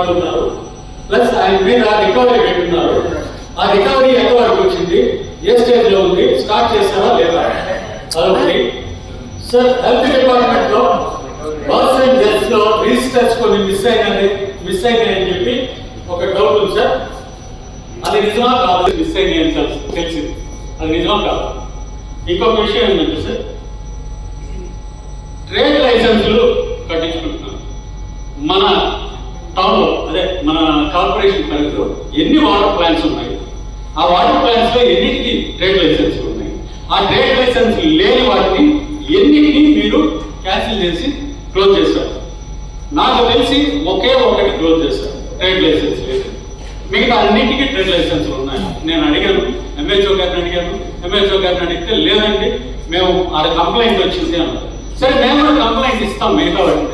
వాళ్ళు ఉన్నారు. ప్లస్ ఆయన మీద రికవరీ పెట్టున్నారు. ఆ రికవరీ ఎంత వరకు వచ్చింది? ఏ స్టేజ్లో ఉంది? స్టార్ట్ చేస్తారా లేదా? అదొకటి. సార్ హెల్త్ డిపార్ట్మెంట్లో బర్త్ అండ్ డెత్లో రిజిస్టర్స్ కొన్ని మిస్ అయినాయి. మిస్ అయినాయని చెప్పి ఒక డౌట్ ఉంది సార్ అది నిజమా కాదు? మిస్ అయినాయి అని తెలిసింది. అది నిజమా కాదు? ఇంకొక విషయం ఏంటంటే సార్ ట్రేడ్ లైసెన్సులు కట్టించుకుంటున్నాం మన టౌన్లో అదే మన కార్పొరేషన్ పరిధిలో ఎన్ని వాటర్ ప్లాంట్స్ ఉన్నాయి ఆ వాటర్ ప్లాంట్స్లో ఎన్నిటికి ట్రేడ్ లైసెన్సులు ఉన్నాయి ఆ ట్రేడ్ లైసెన్స్ లేని వాటిని ఎన్నిటిని మీరు క్యాన్సిల్ చేసి క్లోజ్ చేశారు నాకు తెలిసి ఒకే ఒకటి క్లోజ్ చేశారు ట్రేడ్ లైసెన్స్ లేదు. మిగతా అన్నిటికీ ట్రేడ్ లైసెన్స్లు ఉన్నాయి. నేను అడిగాను ఎంహెచ్ఓ గారిని అడిగాను ఎంహెచ్ఓ గారిని అడిగితే లేదండి మేము ఆ కంప్లైంట్ వచ్చింది అన్నారు సరే మేము కూడా కంప్లైంట్ ఇస్తాం మిగతా వాటి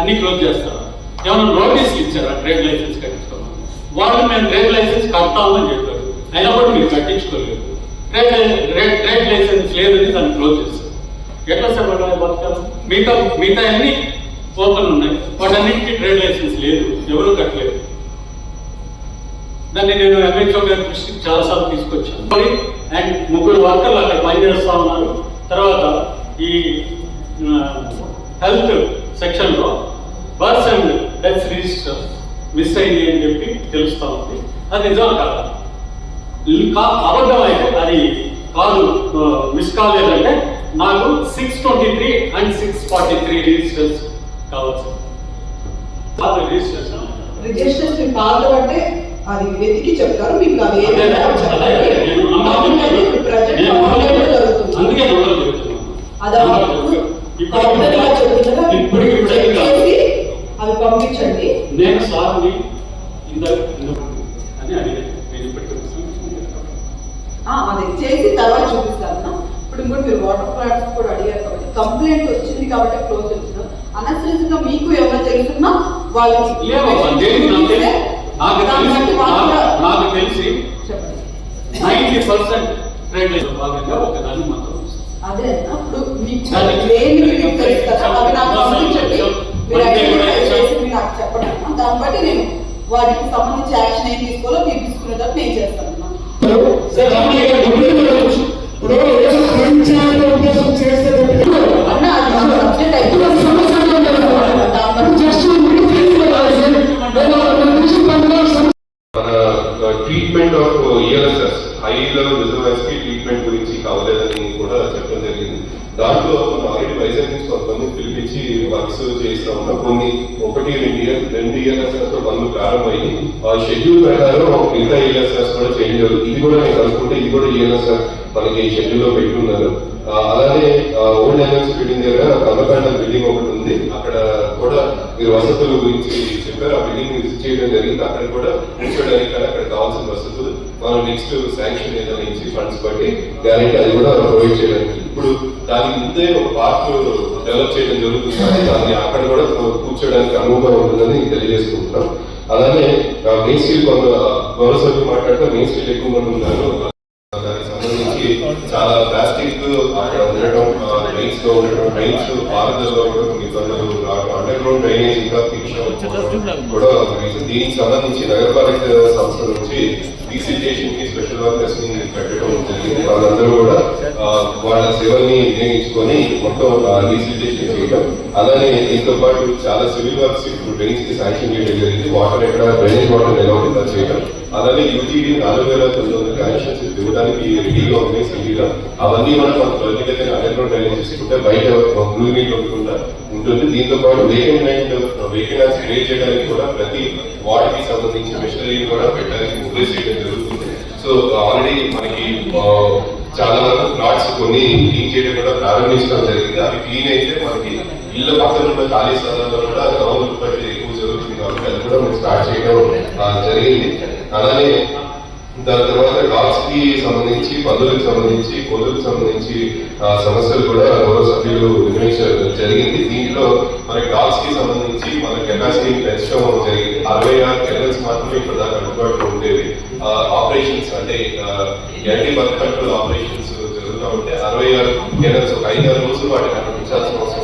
అన్ని క్లోజ్ చేస్తారా ఏమైనా నోటీసులు ఇచ్చారా ట్రేడ్ లైసెన్స్ కట్టించుకోమని? వాళ్ళు మేము ట్రేడ్ లైసెన్స్ కడతామని చెప్పారు. అయినప్పుడు మీరు కట్టించుకోలేదు. ట్రేడ్ ట్రేడ్ లైసెన్స్ లేదని దాన్ని క్లోజ్ చేస్తారు ఎట్లా సార్ వాళ్ళ బతకాలి? మిగతా మిగతా అన్ని ఓపెన్ ఉన్నాయి. వాటన్నిటికీ ట్రేడ్ లైసెన్స్ లేదు. ఎవరు కట్టలేదు. దాన్ని నేను ఎంహెచ్ఓ గారి దృష్టికి చాలాసార్లు తీసుకొచ్చాను. అండ్ ముగ్గురు వర్కర్లు అక్కడ పనిచేస్తూ ఉన్నారు. తర్వాత ఈ హెల్త్ సెక్షన్లో births and death register miss అయింది అని చెప్పి తెలుస్తూ ఉంది. అది నిజం కాదు? కా- అబద్ధం అయితే అది కాదు మిస్ కాలేదంటే నాకు six twenty three and six forty three registers కావచ్చు కాదు రిజిస్టర్స్ మీ పాత అంటే అది వెతికి చెప్తారు మీకు అదే. అందుకే కాదు. అవి పంపించండి. నేను సార్ని అది. చేసి తర్వాత చూపిస్తాను. ఇంకోటి మీరు వాటర్ ప్లాంట్స్ కూడా అడిగారు కాబట్టి కంప్లైంట్ వచ్చింది కాబట్టి క్లోజ్ చేసిన అనసరిగా మీకు ఎవరైనా తెలుసున్నా వాళ్ళకి నాకు తెలిసి? దాన్ని కూడా నైన్టీ పర్సెంట్ ట్రేడ్ లైన్ భాగంగా ఒకదాన్ని మాత్రం అదే అన్న, ఇప్పుడు మీకు లేని మీకు తెలుసు కదా అవి నాకు పంపించండి మీరు కూడా ఐడెంటిఫై ఇచ్చాం. చేసి మీరు నాకు చెప్పండి. దాన్ని బట్టి నేను వాటికి సంబంధించి యాక్షన్ ఏం తీసుకోవాలో మీరు తీసుకునేటట్టు నేను చేస్తాను కూడా. ఇప్పుడు ఏదో ఉద్దేశం చేస్తే అన్న అది సబ్జెక్ట్ అయిపోయింది. ట్రీట్మెంట్ ఆఫ్ ఇయర్ఎస్ఎస్ హై లెవెల్ రిజర్వాయర్స్కి ట్రీట్మెంట్ గురించి కావలేదని కూడా చెప్పడం జరిగింది. దాంట్లో మనం ఆల్రెడీ వైజాగ్ నుంచి కొంతమంది పిలిపించి వర్క్స్ చేస్తా ఉన్నాం. కొన్ని ఒకటి రెండు ఇయర్ రెండు ఇయర్ఎస్ఎస్లో పనులు ప్రారంభమైంది. ఆ షెడ్యూల్ ప్రకారం మిగతా ఇయర్ఎస్ఎస్ కూడా చేంజ్ అవుతుంది. ఇది కూడా నేను కనుక్కుంటే ఇది కూడా ఇయర్ఎస్ఎస్ మనకి షెడ్యూల్లో పెట్టున్నారు ఆ, అలానే ఓల్డ్ ఎన్ఎస్ బిల్డింగ్ దగ్గర కల్లకాండ బిల్డింగ్ ఒకటి ఉంది. అక్కడ కూడా మీరు వసతుల గురించి చెప్పారు. ఆ బిల్డింగ్ విజిట్ చేయడం జరిగింది. అక్కడ కూడా కూర్చోడానికి కానీ అక్కడ కావాల్సిన వసతులు మనం నెక్స్ట్ శాంక్షన్ ఏదైనా ఇచ్చి ఫండ్స్ బట్టి గ్యారెంటీ అది కూడా ప్రొవైడ్ చేయడానికి. ఇప్పుడు దానికి ముందే ఒక పార్క్ డెవలప్ చేయడం జరుగుతుంది. కానీ దాన్ని అక్కడ కూడా కూర్చోడానికి అనువుగా ఉంటుందని తెలియజేసుకుంటున్నాం అలానే మెయిన్ స్ట్రీట్ కొంత గౌరవ సభ్యులు మాట్లాడితే మెయిన్ స్ట్రీట్ ఎక్కువ మంది ఉన్నారు. చాలా ప్లాస్టిక్ అక్కడ ఉండటం డ్రైన్స్లో ఉండటం డ్రైన్స్ పారదల్లో కూడా కొన్ని ఇబ్బందులు రావడం అండర్ గ్రౌండ్ డ్రైనేజ్ ఇంకా ఫిక్షన్ కూడా. దీనికి సంబంధించి నగరపాలిక సంస్థ నుంచి రీసిటేషన్కి స్పెషల్ వర్కర్స్ని పెట్టడం జరిగింది. వాళ్ళందరూ కూడా వాళ్ళ సేవల్ని వినియోగించుకొని మొత్తం రీసిటేషన్ చేయడం. అలానే దీంతో పాటు చాలా సివిల్ వర్క్స్ ఇప్పుడు డ్రైన్స్కి శాంక్షన్ చేయడం జరిగింది. వాటర్ ఎక్కడ డ్రైనేజ్ వాటర్ ఎలా ఉంటుందో చేయడం. అలానే యూజీడీ నాలుగు వేల తొమ్మిది వందల కనెక్షన్స్ ఇవ్వడానికి రెడీగా ఉన్నాయి సిటీగా అవన్నీ కూడా మన అయితే అండర్గ్రౌండ్ డ్రైనేజ్ చేసుకుంటే బయట బ్లూ నీట్ ఉండకుండా ఉంటుంది. దీంతో పాటు వేకెంట్ ల్యాండ్ వేకెంట్ క్రియేట్ చేయడానికి కూడా ప్రతి వార్డుకి సంబంధించి మెషినరీ కూడా పెట్టడానికి ఉద్దేశం సో ఆల్రెడీ మనకి చాలా వరకు ప్లాట్స్ కొన్ని క్లీన్ చేయడం కూడా ప్రారంభించడం జరిగింది. అవి క్లీన్ అయితే మనకి ఇళ్ళ పక్కన ఉన్న ఖాళీ స్థలాల్లో కూడా గ్రౌండ్ ఉత్పత్తి ఎక్కువ జరుగుతుంది కాబట్టి అది కూడా మనం స్టార్ట్ చేయడం జరిగింది. అలానే దాని తర్వాత డాగ్స్కి సంబంధించి పందులకు సంబంధించి కోళ్ళకు సంబంధించి సమస్యలు కూడా గౌరవ సభ్యులు నిర్వహించడం జరిగింది. దీంట్లో మన డాగ్స్కి సంబంధించి మన కెపాసిటీ పెంచడం జరిగింది. అరవై ఆరు కెనల్స్ మాత్రమే ఇప్పుడు దాకా అందుబాటులో ఉండేవి. ఆపరేషన్స్ అంటే ఎన్ని బర్త్ కంట్రోల్ ఆపరేషన్స్ జరుగుతూ ఉంటే అరవై ఆరు కెనల్స్ ఒక ఐదు ఆరు రోజులు వాటిని అక్కడ ఉంచాల్సిన అవసరం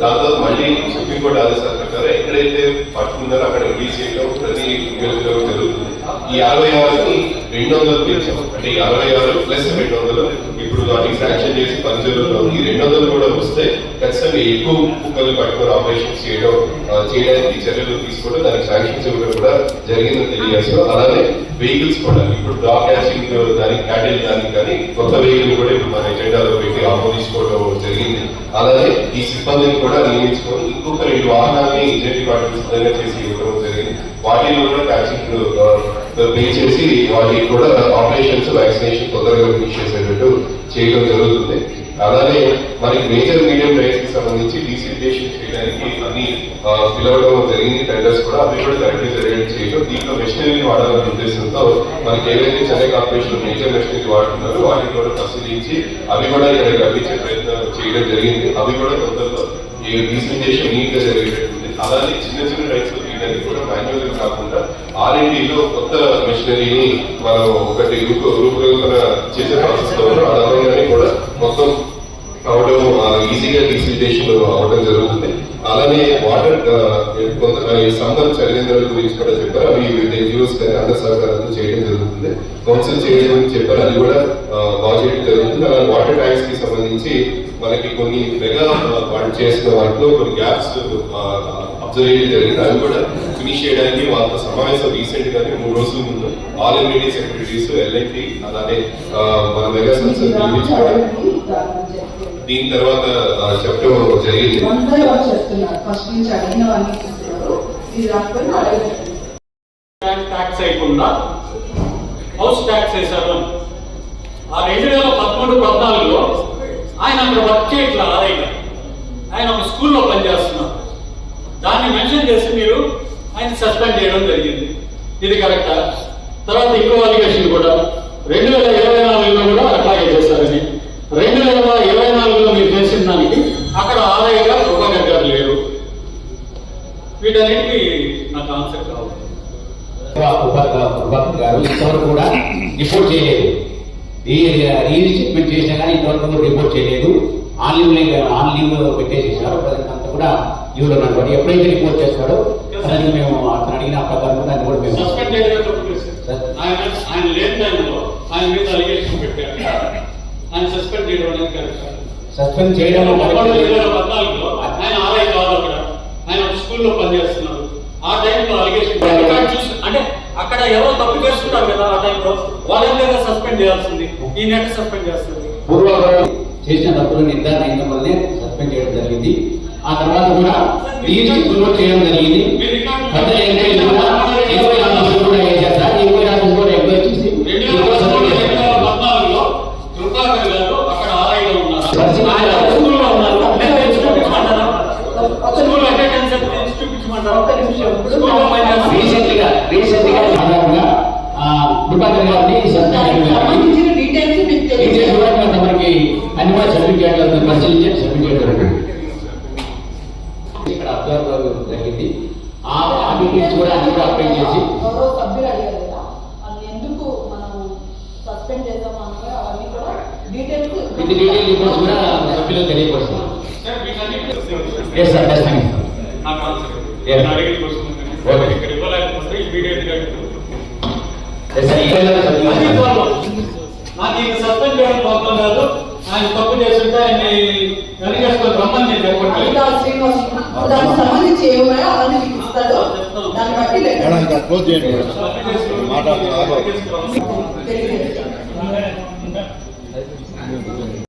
దాని తర్వాత మళ్ళీ సుప్రీంకోర్టు ఆదేశాల ప్రకారం ఎక్కడైతే పట్టుకున్నారో అక్కడ రిలీజ్ చేయడం ప్రతి నియోజకవర్గంలో జరుగుతుంది ఈ అరవై ఆరుని రెండు వందలు పెంచాం అంటే ఈ అరవై ఆరు ప్లస్ రెండు వందలు ఇప్పుడు వాటికి శాంక్షన్ చేసి పనిచేయడంలో ఈ రెండు వందలు కూడా వస్తే ఖచ్చితంగా ఎక్కువ కుక్కలు పట్టుకొని ఆపరేషన్స్ చేయడం చేయడానికి చర్యలు తీసుకోవడం దానికి శాంక్షన్స్ ఇవ్వడం కూడా జరిగిందని తెలియజేస్తాం అలానే వెహికల్స్ కూడా. ఇప్పుడు డాగ్ క్యాచింగ్ దానికి క్యాటిల్ దానికి కానీ కొత్త వెహికల్ కూడా ఇప్పుడు మన ఎజెండాలో పెట్టి ఆమోదించుకోవడం జరిగింది. అలానే ఈ సిబ్బందిని కూడా నియమించుకొని ఇంకొక రెండు వాహనాలని ఇంజన్ డిపార్ట్మెంట్ సిద్ధంగా చేసి ఇవ్వడం జరిగింది. వాటిలో కూడా క్యాచింగ్ పే చేసి వాటికి కూడా ఆపరేషన్స్ వ్యాక్సినేషన్ తొందరగా ఫినిష్ చేసేటట్టు చేయడం జరుగుతుంది. అలానే మనకి మేజర్ మీడియం రైస్కి సంబంధించి డీసిఫికేషన్ చేయడానికి అన్ని పిలవడం జరిగింది టెండర్స్ కూడా అవి కూడా కరెక్ట్ జరిగేది చేయడం దీంట్లో మెషినరీని వాడాలనే ఉద్దేశంతో మనకి ఏవైతే చెన్నై కార్పొరేషన్ మేజర్ మెషినరీ వాడుతున్నారో వాటిని కూడా పరిశీలించి అవి కూడా ఇక్కడ కల్పించే ప్రయత్నం చేయడం జరిగింది. అవి కూడా తొందరలో ఈ డీసిఫికేషన్ నీట్గా జరిగేటట్టుంది. అలానే చిన్న చిన్న రైతులు తీయడానికి కూడా మాన్యువల్ కాకుండా ఆర్ కొత్త మెషినరీని మనం ఒకటి రూప- రూపకల్పన చేసే ప్రాసెస్ అదనంగానే కూడా మొత్తం అవడం ఈజీగా డిసిటేషన్ అవడం జరుగుతుంది. అలానే వాటర్ కొంత ఈ సమ్మర్ గురించి కూడా చెప్పారు. అవి ఎన్జిఓస్ కానీ అందరి సహకారంతో చేయడం జరుగుతుంది. కౌన్సిల్ చేయడం గురించి చెప్పారు. అది కూడా బాగా చేయడం జరుగుతుంది. అలానే వాటర్ ట్యాంక్స్కి సంబంధించి మనకి కొన్ని మెగా వాళ్ళు చేసిన వాటిలో కొన్ని గ్యాప్స్ అబ్జర్వ్ చేయడం జరిగింది అవి కూడా ఫినిష్ చేయడానికి వాళ్ళతో సమావేశం రీసెంట్ గానే మూడు రోజుల ముందు. ఆల్ ఇండియా సెక్రటరీస్ ఎల్ఐటి అలానే మన మెగా పిలిపించుకోవడం దీని తర్వాత చెప్పడం జరిగింది. వాళ్ళు వాళ్ళు ట్యాక్స్ అయ్యకుండా హౌస్ ట్యాక్స్ వేశారు ఆ రెండు వేల పదమూడు పద్నాలుగులో ఆయన అక్కడ వర్క్ చేయట్లా ఆదాయ ఆయన ఒక స్కూల్లో పనిచేస్తున్నారు. దాన్ని మెన్షన్ చేసి మీరు ఆయన సస్పెండ్ చేయడం జరిగింది. ఇది కరెక్టా? తర్వాత ఇంకో అలిగేషన్ కూడా. రెండు వేల ఇరవై నాలుగులో కూడా అట్లాగే చేశారని రెండు వేల ఇరవై నాలుగులో మీరు చేసిన దానికి అక్కడ ఆదాయగా ప్రభాకర్ గారు లేరు. వీటన్నిటికీ నాకు ఆన్సర్ కావాలి. గారు ఇంతవరకు కూడా రిపోర్ట్ చేయలేదు. ఈ చేసినా కానీ ఇంతవరకు రిపోర్ట్ చేయలేదు. ఆన్లైన్ ఆన్లైన్ పెట్టేసేసారు. అంతా కూడా లీవ్లో ఉన్నటువంటి ఎప్పుడైతే రిపోర్ట్ చేస్తాడో దానికి మేము అతను అడిగిన ప్రకారం దాన్ని కూడా మేము సస్పెండ్. ఆయన ఆయన లేని టైంలో ఆయన మీద అలిగేషన్ పెట్టారు. ఆయన సస్పెండ్ చేయడం అనేది కరెక్ట్. సస్పెండ్ చేయడం. పద్నాలుగులో ఆయన ఆదాయ కాదు అక్కడ ఆయన స్కూల్లో పనిచేస్తున్నారు. ఆ టైంలో అలిగేషన్ అంటే అక్కడ ఎవరో తప్పు చేస్తుంటారు కదా ఆ టైంలో వాళ్ళని లేదా సస్పెండ్ చేయాల్సింది. ఈ నెట్ సస్పెండ్ చేస్తుంది. పూర్వపరం చేసిన తప్పులు నిర్ధారణ అయిన వల్లనే సస్పెండ్ చేయడం జరిగింది. ఆ తర్వాత కూడా రీఇన్స్టేట్మెంట్ చేయడం జరిగింది కూడా ఎంక్వైరీ ఆఫీసర్ కూడా వేశారు సార్ ఎంక్వైరీ ఆఫీసర్ కూడా ఎంక్వైరీ చేసి రెండు వేల రిపోర్ట్ పదమూడు సబ్మిట్ రెండు వేల చేశారు. పద్నాలుగులో కృపాకర్ గారు అక్కడ ఆదాయంలో ఉన్నారు ఆయన స్కూల్లో ఉన్నారు నేను తెచ్చి చూపించమంటారా స్కూల్ అటెండెన్స్ తెచ్చి చూపించమంటారా ఒక్క నిమిషం. స్కూల్లో పనిచేస్తున్నారు. రీసెంట్గా రీసెంట్గా సాధారణంగా ఆ, కృపాకర్ గారిని సస్పెండ్ చేయడం జరిగింది సంబంధించిన డీటెయిల్స్ కూడా తమరికి అన్ని కూడా పరిశీలించి సబ్మిట్ చేయడం జరిగింది ఇక్కడ అబ్జర్వ్ జరిగింది డీటెయిల్స్ కూడా అన్ని కూడా అప్లై చేసి ఎవరో సభ్యులు అడిగారు కదా వాళ్ళు ఎందుకు మనం సస్పెండ్ చేద్దాం అంటే అవన్నీ కూడా డీటెయిల్స్ విత్ డీటెయిల్ రిపోర్ట్స్ కూడా సభ్యులకు తెలియపరుస్తున్నాం సార్, వీటన్నిటికీ ఎస్ సార్ డెస్టినీ నాకు ఆన్సర్ ఇవ్వండి. Yeah. నేను అడిగిన క్వశ్చన్ ఉంది. Okay. ఇక్కడ ఇవ్వలేకపోతే ఇమీడియట్గా ఇవ్వండి. ఎస్ సార్ ఈ అది ప్రాబ్లం. నాకు సస్పెండ్ చేయడం ప్రాబ్లం కాదు ఆయన తప్పు చేస్తుంటే వెనకేసుకొని రమ్మని శ్రీనివాస్ దానికి సంబంధించి అవన్నీ మీకు ఇస్తాడు దాన్ని బట్టి మాట్లాడుతున్నారు. తెలియదు